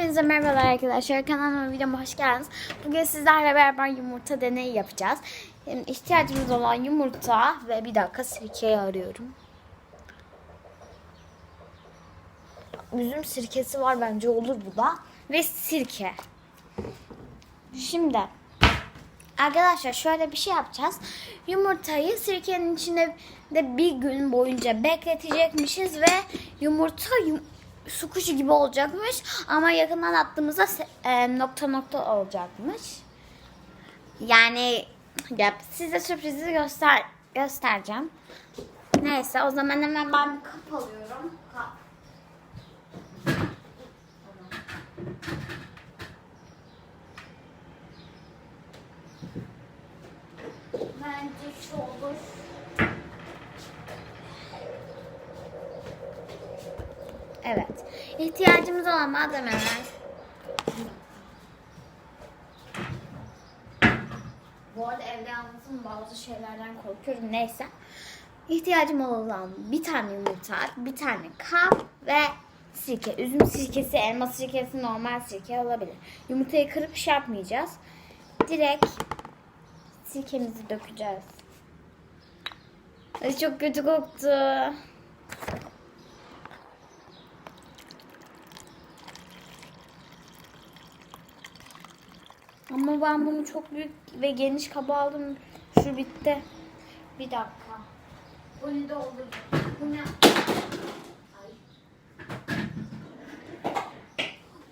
Hepinize merhabalar arkadaşlar. Kanalıma videoma hoş geldiniz. Bugün sizlerle beraber yumurta deneyi yapacağız. Şimdi ihtiyacımız olan yumurta ve bir dakika sirkeyi arıyorum. Üzüm sirkesi var bence olur bu da. Ve sirke. Şimdi Arkadaşlar şöyle bir şey yapacağız. Yumurtayı sirkenin içinde de bir gün boyunca bekletecekmişiz ve yumurta yum- su kuşu gibi olacakmış. Ama yakından attığımızda e, nokta nokta olacakmış. Yani ya, size sürprizi göster göstereceğim. Neyse o zaman hemen ben bir kap alıyorum. Kap. Bence şu olur. Evet. İhtiyacımız olan malzemeler. Bu arada evde yalnızım bazı şeylerden korkuyorum. Neyse. İhtiyacım olan bir tane yumurta, bir tane kap ve sirke. Üzüm sirkesi, elma sirkesi, normal sirke olabilir. Yumurtayı kırıp şey yapmayacağız. Direkt sirkemizi dökeceğiz. Ay çok kötü koktu. Ama ben bunu çok büyük ve geniş kaba aldım. Şu bitti. Bir dakika. Bunu dolduracağım. Bu ne? Ay.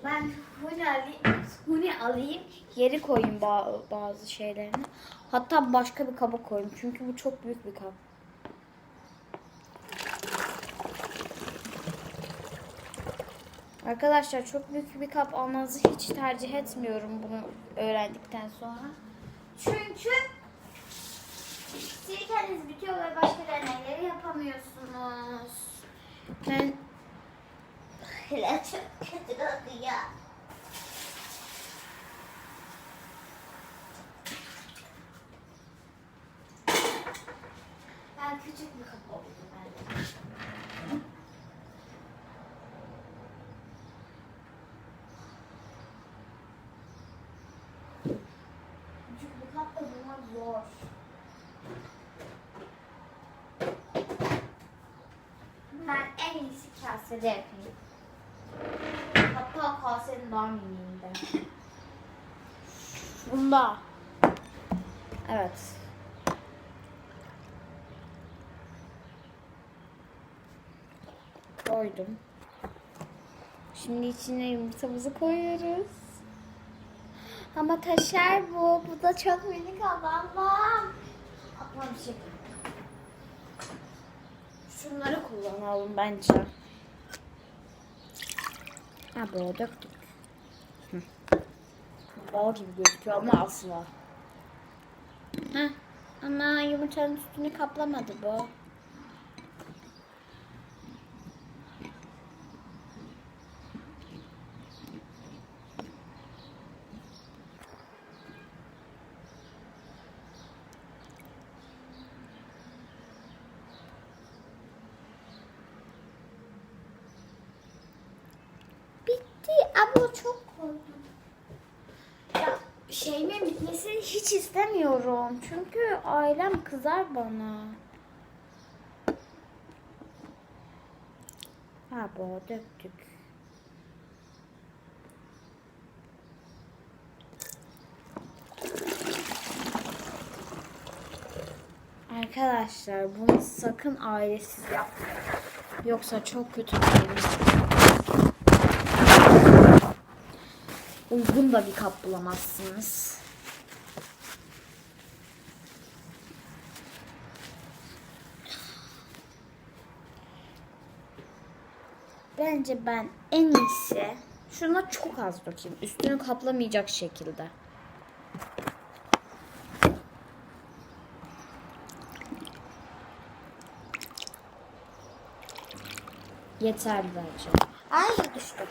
Ben huni alayım, huni alayım, geri koyayım ba- bazı şeylerini. Hatta başka bir kaba koyayım. Çünkü bu çok büyük bir kap. Arkadaşlar çok büyük bir kap almanızı hiç tercih etmiyorum bunu öğrendikten sonra. Çünkü sirkeniz bitiyor ve başka deneyleri yapamıyorsunuz. Ben çok kötü kokuyor. Ben küçük bir kap oldum ben. Küçük bir kap da zor. Ben en iyisi kasede yapayım. Hatta kasenin daha miniğinde. Bunda. Evet. Koydum. Şimdi içine yumurtamızı koyuyoruz. Ama taşar bu. Bu da çok minik. Aklıma bir şey Şunları kullanalım bence. Ha böyle döktük. Hı. Bal gibi gözüküyor ama asla. Heh. Ama yumurtanın üstünü kaplamadı bu. Bitti ama çok korktum. Ya şeyimin bitmesini hiç istemiyorum. Çünkü ailem kızar bana. Ha bu döktük. Arkadaşlar bunu sakın ailesiz yapmayın. Yoksa çok kötü bir şey. Uygun da bir kap bulamazsınız. Bence ben en iyisi şuna çok az dökeyim. Üstünü kaplamayacak şekilde. Yeterli bence. Ay düştüm.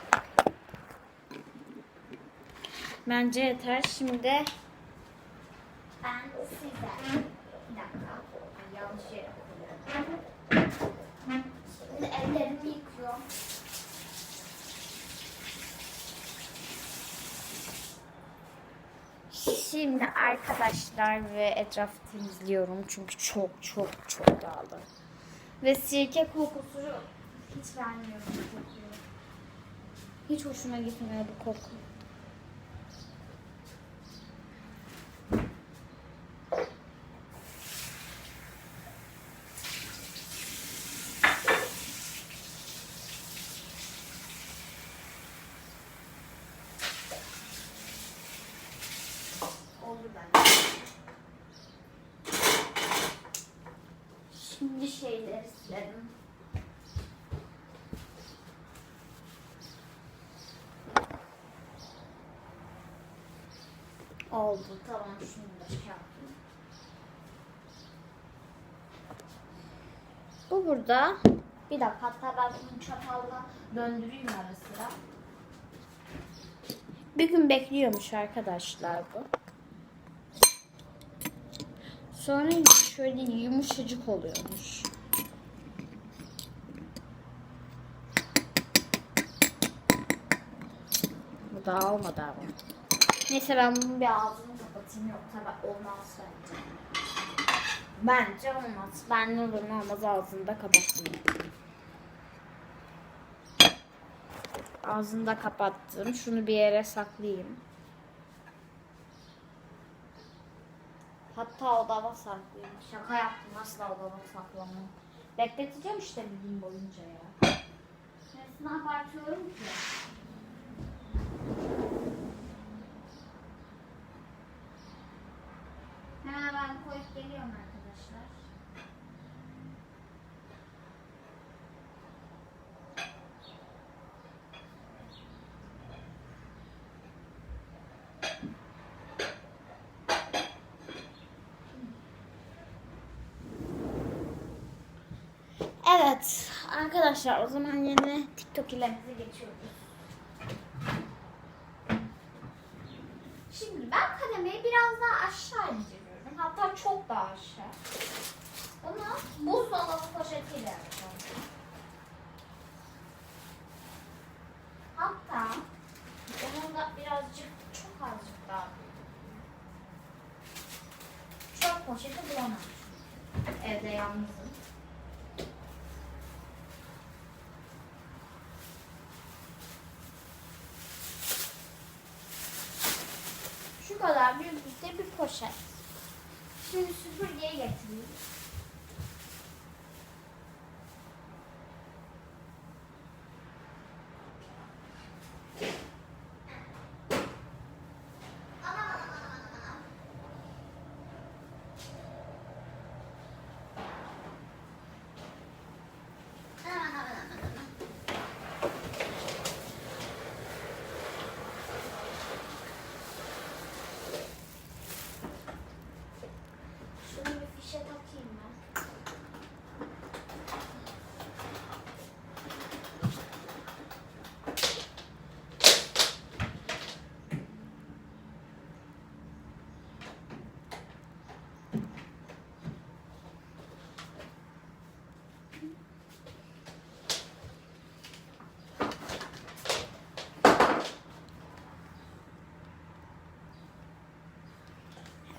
Bence yeter. Şimdi ben size bir dakika yanlış yere koyuyorum. Şimdi ellerimi yıkıyorum. Şimdi arkadaşlar ve etraf temizliyorum çünkü çok çok çok dağıldı. Ve sirke kokusu hiç vermiyorum. Hiç hoşuma gitmiyor bu koku. Oldu tamam şunu da şey. Bu burada. Bir dakika hatta ben bunu çatalla döndüreyim ara sıra. Bir gün bekliyormuş arkadaşlar bu. Sonra şöyle yumuşacık oluyormuş. Bu da olmadı ama. Neyse ben bunun bir ağzını kapatayım yoksa ben olmaz bence. Bence olmaz. Ben ne olur ne olmaz ağzını da kapatayım. Ağzını da kapattım. Şunu bir yere saklayayım. Hatta odama saklayayım. Şaka yaptım asla odama saklamam. Bekleteceğim işte bir gün boyunca ya. Nesini abartıyorum ki? Hemen ben koyup geliyorum arkadaşlar. Evet arkadaşlar o zaman yine TikTok ilerimize geçiyoruz. Şimdi ben kademeyi biraz daha aşağı indiriyorum. Çok daha aşağı. Bunu buzdolabı poşetiyle yapacağım. Hatta onu da birazcık çok azıcık daha Çöp poşeti bulamam. Evde yalnızım. Şu kadar büyüklükte bir poşet. Şimdi süpürgeye getireyim. Şunu bir fişe takayım ben.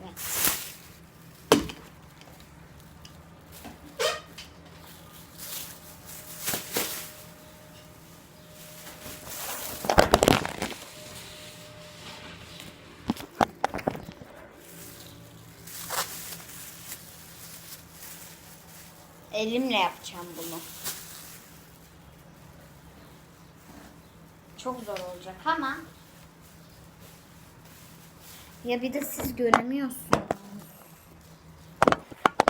Evet. Elimle yapacağım bunu. Çok zor olacak ama ya bir de siz göremiyorsunuz.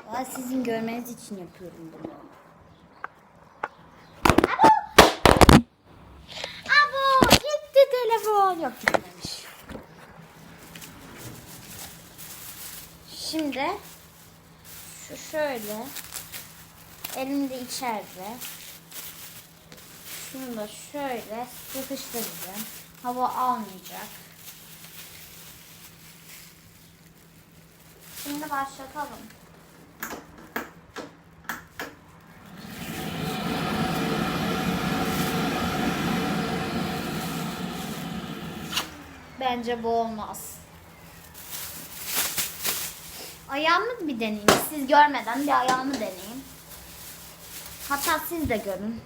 Valla sizin görmeniz için yapıyorum bunu. Abo! Abo! Gitti telefon. Yok gitmemiş. Şimdi şu şöyle elimde içeride şunu da şöyle sıkıştıracağım. Hava almayacak. Şimdi başlatalım. Bence bu olmaz. Ayağımı bir deneyeyim. Siz görmeden bir ayağımı deneyeyim. Hatta siz de görün.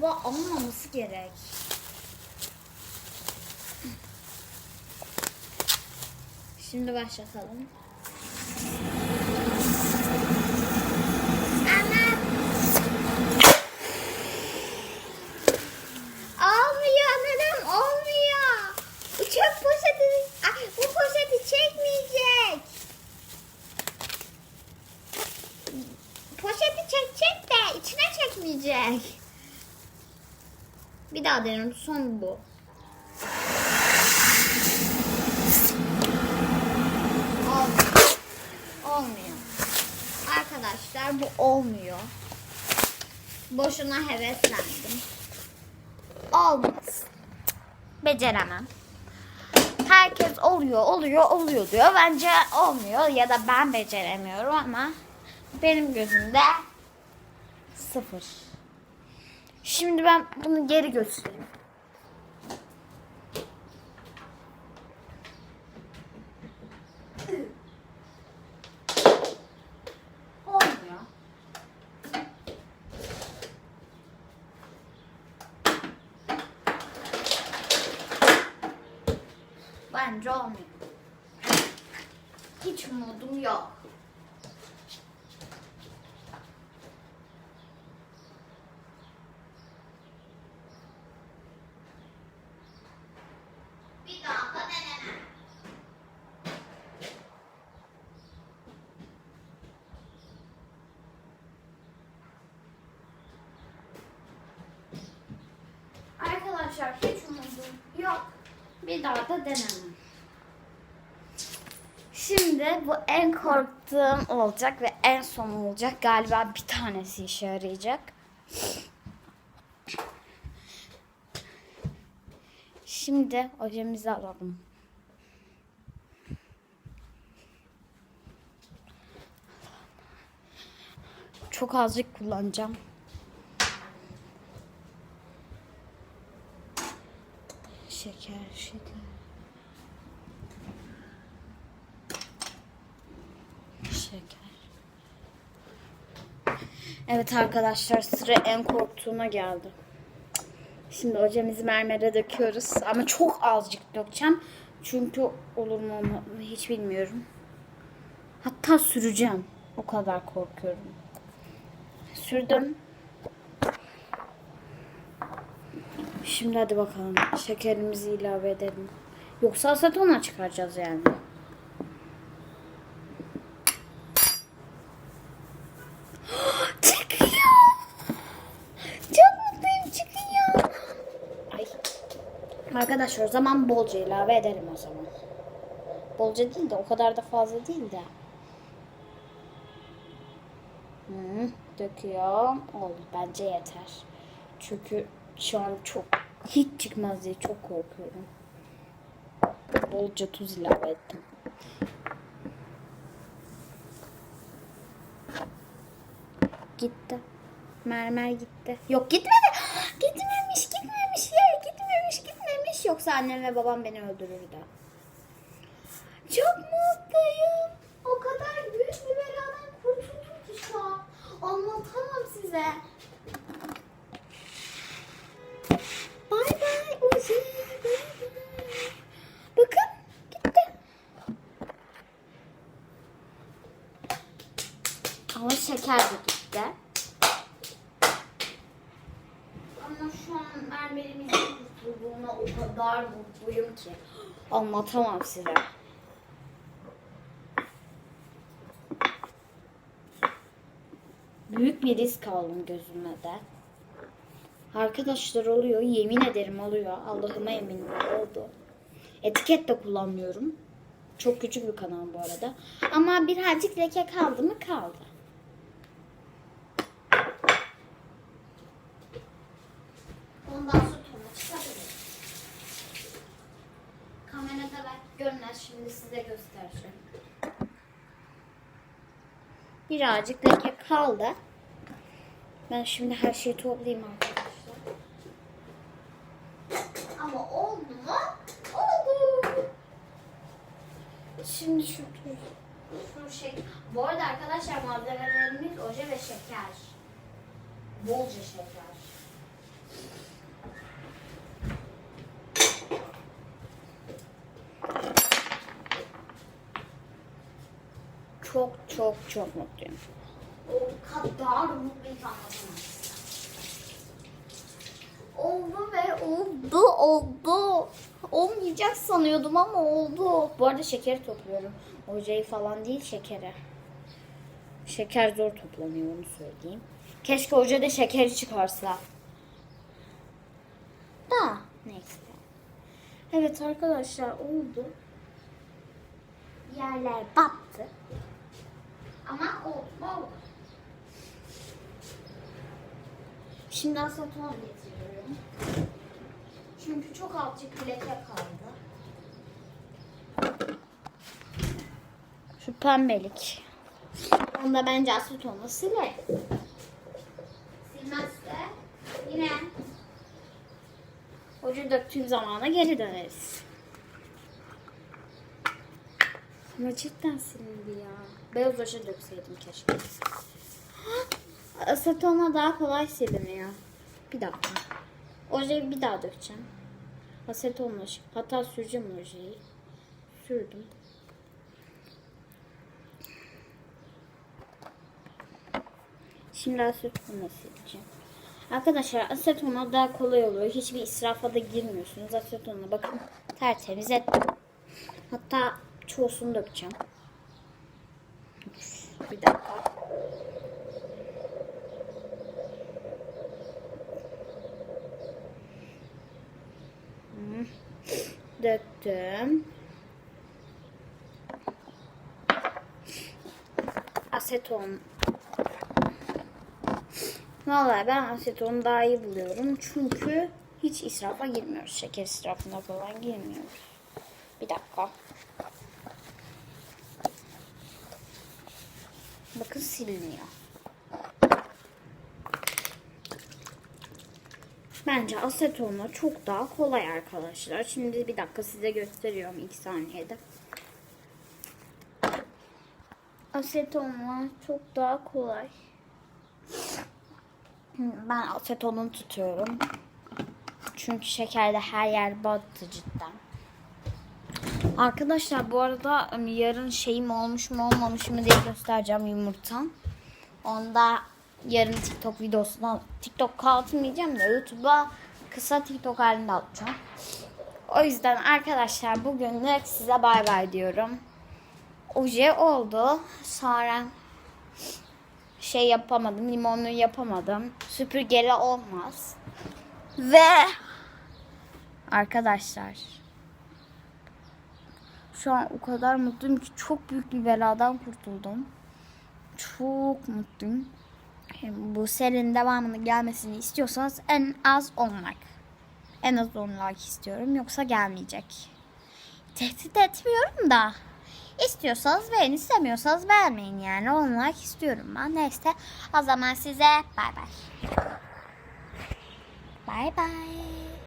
Bu olmaması gerek. Şimdi başlatalım. Ama Olmuyor neden olmuyor? Bu çöp poşeti, Ay, bu poşeti çekmeyecek. Poşeti çekecek de içine çekmeyecek. Bir daha denerim son bu. Olmuyor. Olmuyor. Arkadaşlar bu olmuyor. Boşuna heveslendim. Olmaz. Beceremem. Herkes oluyor, oluyor, oluyor diyor. Bence olmuyor ya da ben beceremiyorum ama benim gözümde sıfır. Şimdi ben bunu geri götüreyim. Olmuyor. Bence olmuyor. Hiç umudum yok. Bir daha da denemem. Arkadaşlar hiç umudum yok. Bir daha da denemem. Şimdi bu en korktuğum olacak ve en son olacak. Galiba bir tanesi işe yarayacak. Şimdi ojemizi alalım. Çok azıcık kullanacağım. Şeker, şeker. Şeker. Evet arkadaşlar sıra en korktuğuma geldi. Şimdi hocamızı mermere döküyoruz. Ama çok azıcık dökeceğim. Çünkü olur mu olmaz hiç bilmiyorum. Hatta süreceğim. O kadar korkuyorum. Sürdüm. Şimdi hadi bakalım. Şekerimizi ilave edelim. Yoksa asetona çıkaracağız yani. Çıkıyor. Çok mutluyum çıkıyor. Ay. Arkadaşlar o zaman bolca ilave edelim o zaman. Bolca değil de o kadar da fazla değil de. Hı, döküyorum. Oldu. Bence yeter. Çünkü şu an çok hiç çıkmaz diye çok korkuyorum. Bolca tuz ilave ettim. Gitti. Mermer gitti. Yok gitmedi. Gitmemiş, gitmemiş ya. Gitmemiş, Yoksa annem ve babam beni öldürürdü. Çok mutluyum. O kadar büyük bir beladan kurtuldum ki şu an. Anlatamam size. Bay bay Uzi. Bakın gitti. Ama şeker de gitti. Ama şu an mermerimizin kurtulduğuna o kadar mutluyum ki. Anlatamam size. Büyük bir risk aldım gözüme de. Arkadaşlar oluyor. Yemin ederim oluyor. Allah'ıma eminim oldu. Etiket de kullanmıyorum. Çok küçük bir kanal bu arada. Ama birazcık leke kaldı mı kaldı. Şimdi size göstereceğim. Birazcık leke kaldı. Ben şimdi her şeyi toplayayım arkadaşlar. Ama oldu mu? Oldu. Şimdi şu şu şey. Bu arada arkadaşlar malzemelerimiz oje ve şeker. Bolca şeker. Çok çok mutluyum. O kadar mutluyum. Oldu ve oldu oldu. Olmayacak sanıyordum ama oldu. Bu arada şekeri topluyorum. Ojeyi falan değil şekeri. Şeker zor toplanıyor onu söyleyeyim. Keşke ojede şekeri çıkarsa. Da neyse. Evet arkadaşlar oldu. Yerler battı. Ama mu oldu. Şimdi aseton getiriyorum. Çünkü çok azıcık leke kaldı. Şu pembelik. Onu da bence asetonla siler. Silmezse yine Hoca döktüğüm zamana geri döneriz. Ama cidden silindi ya. Beyaz hoca dökseydim keşke. Asetonla daha kolay siliniyor. Bir dakika. Ojeyi bir daha dökeceğim. Asetonla hatta süreceğim ojeyi. Sürdüm. Şimdi asetonla sileceğim. Arkadaşlar asetonla daha kolay oluyor. Hiçbir israfa da girmiyorsunuz. Asetonla bakın tertemiz ettim. Hatta çoğusunu dökeceğim. Bir dakika. Hı. Döktüm. Aseton. Vallahi ben asetonu daha iyi buluyorum. Çünkü hiç israfa girmiyoruz. Şeker israfına falan girmiyoruz. Bir dakika. Bakın siliniyor. Bence asetonla çok daha kolay arkadaşlar. Şimdi bir dakika size gösteriyorum ilk saniyede. Asetonla çok daha kolay. Ben asetonunu tutuyorum. Çünkü şekerde her yer battı cidden. Arkadaşlar bu arada yarın şeyim olmuş mu olmamış mı diye göstereceğim yumurtam. Onda yarın TikTok videosuna TikTok atmayacağım da YouTube'a kısa TikTok halinde atacağım. O yüzden arkadaşlar bugünlük size bay bay diyorum. Oje oldu. Sonra şey yapamadım. Limonlu yapamadım. Süpürgeli olmaz. Ve arkadaşlar şu an o kadar mutluyum ki çok büyük bir beladan kurtuldum. Çok mutluyum. Bu serinin devamını gelmesini istiyorsanız en az 10 like. En az 10 like istiyorum. Yoksa gelmeyecek. Tehdit etmiyorum da. İstiyorsanız beğen, istemiyorsanız beğenmeyin yani. 10 like istiyorum ben. Neyse o zaman size bay bay. Bay bay.